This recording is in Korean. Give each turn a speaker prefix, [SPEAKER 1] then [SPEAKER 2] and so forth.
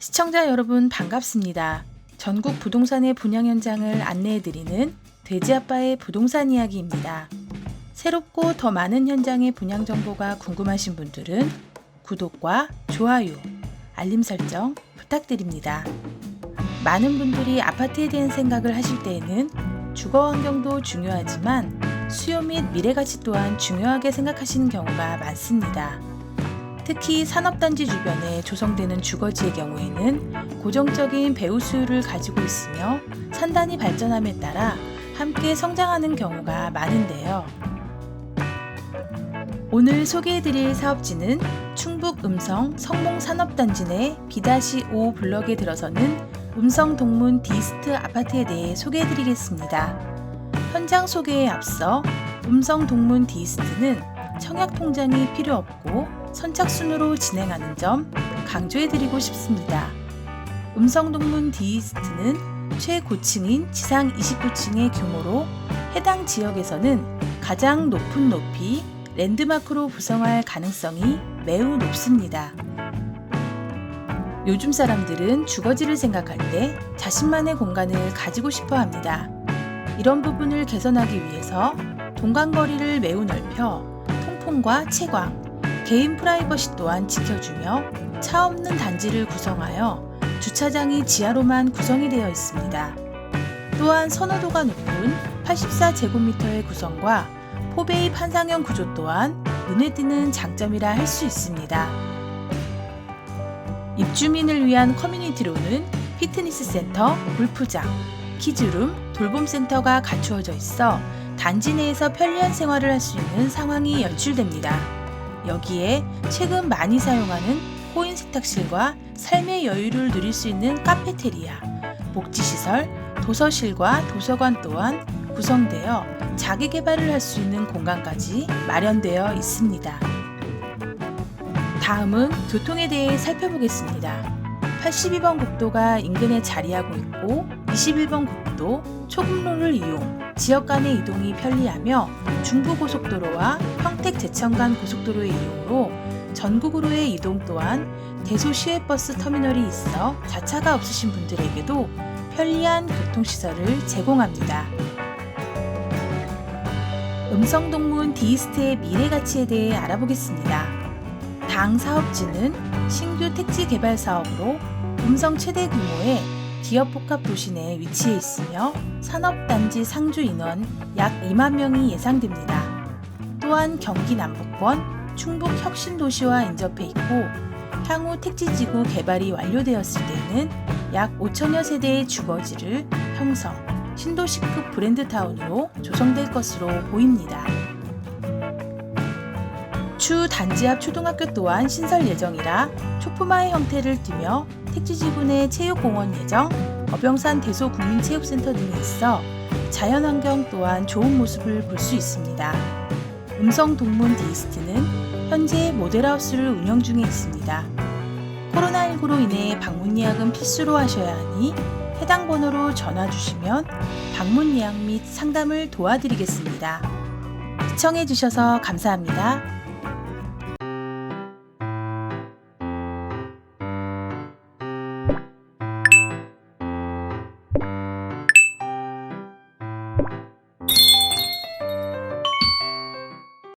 [SPEAKER 1] 시청자 여러분 반갑습니다. 전국 부동산의 분양 현장을 안내해드리는 돼지아빠의 부동산 이야기입니다. 새롭고 더 많은 현장의 분양 정보가 궁금하신 분들은 구독과 좋아요, 알림 설정 부탁드립니다. 많은 분들이 아파트에 대한 생각을 하실 때에는 주거 환경도 중요하지만 수요 및 미래 가치 또한 중요하게 생각하시는 경우가 많습니다. 특히 산업단지 주변에 조성되는 주거지의 경우에는 고정적인 배우 수요를 가지고 있으며 산단이 발전함에 따라 함께 성장하는 경우가 많은데요. 오늘 소개해드릴 사업지는 충북 음성 성몽 산업단지 내 B-5 블럭에 들어서는 음성 동문 디스트 아파트에 대해 소개해드리겠습니다. 현장 소개에 앞서 음성 동문 디스트는 청약 통장이 필요 없고 선착순으로 진행하는 점 강조해드리고 싶습니다. 음성동문 디스트는 최고층인 지상 29층의 규모로 해당 지역에서는 가장 높은 높이 랜드마크로 구성할 가능성이 매우 높습니다. 요즘 사람들은 주거지를 생각할 때 자신만의 공간을 가지고 싶어 합니다. 이런 부분을 개선하기 위해서 동간거리를 매우 넓혀 통풍과 채광, 개인 프라이버시 또한 지켜주며 차 없는 단지를 구성하여 주차장이 지하로만 구성이 되어 있습니다. 또한 선호도가 높은 84제곱미터의 구성과 포베이 판상형 구조 또한 눈에 띄는 장점이라 할 수 있습니다. 입주민을 위한 커뮤니티로는 피트니스 센터, 골프장, 키즈룸, 돌봄센터가 갖추어져 있어 단지 내에서 편리한 생활을 할 수 있는 상황이 연출됩니다. 여기에 최근 많이 사용하는 코인 세탁실과 삶의 여유를 누릴 수 있는 카페테리아, 복지시설, 도서실과 도서관 또한 구성되어 자기 개발을 할 수 있는 공간까지 마련되어 있습니다. 다음은 교통에 대해 살펴보겠습니다. 82번 국도가 인근에 자리하고 있고 21번 국도 초급로를 이용, 지역 간의 이동이 편리하며 중부고속도로와 평택 제천 간 고속도로의 이용으로 전국으로의 이동 또한 대소 시외버스 터미널이 있어 자차가 없으신 분들에게도 편리한 교통시설을 제공합니다. 음성동문 디이스트의 미래 가치에 대해 알아보겠습니다. 당 사업지는 신규 택지 개발 사업으로 음성 최대 규모의 기업 복합 도시 내에 위치해 있으며 산업단지 상주 인원 약 2만 명이 예상됩니다. 또한 경기 남부권 충북 혁신도시와 인접해 있고 향후 택지지구 개발이 완료되었을 때에는 약 5천여 세대의 주거지를 형성, 신도시급 브랜드타운으로 조성될 것으로 보입니다. 추 단지 앞 초등학교 또한 신설 예정이라 초품화의 형태를 띠며 택지지구 내 체육공원 예정, 어병산 대소국민체육센터 등이 있어 자연환경 또한 좋은 모습을 볼 수 있습니다. 음성 동문 디스트는 현재 모델하우스를 운영 중에 있습니다. 코로나19로 인해 방문 예약은 필수로 하셔야 하니 해당 번호로 전화 주시면 방문 예약 및 상담을 도와드리겠습니다. 시청해 주셔서 감사합니다.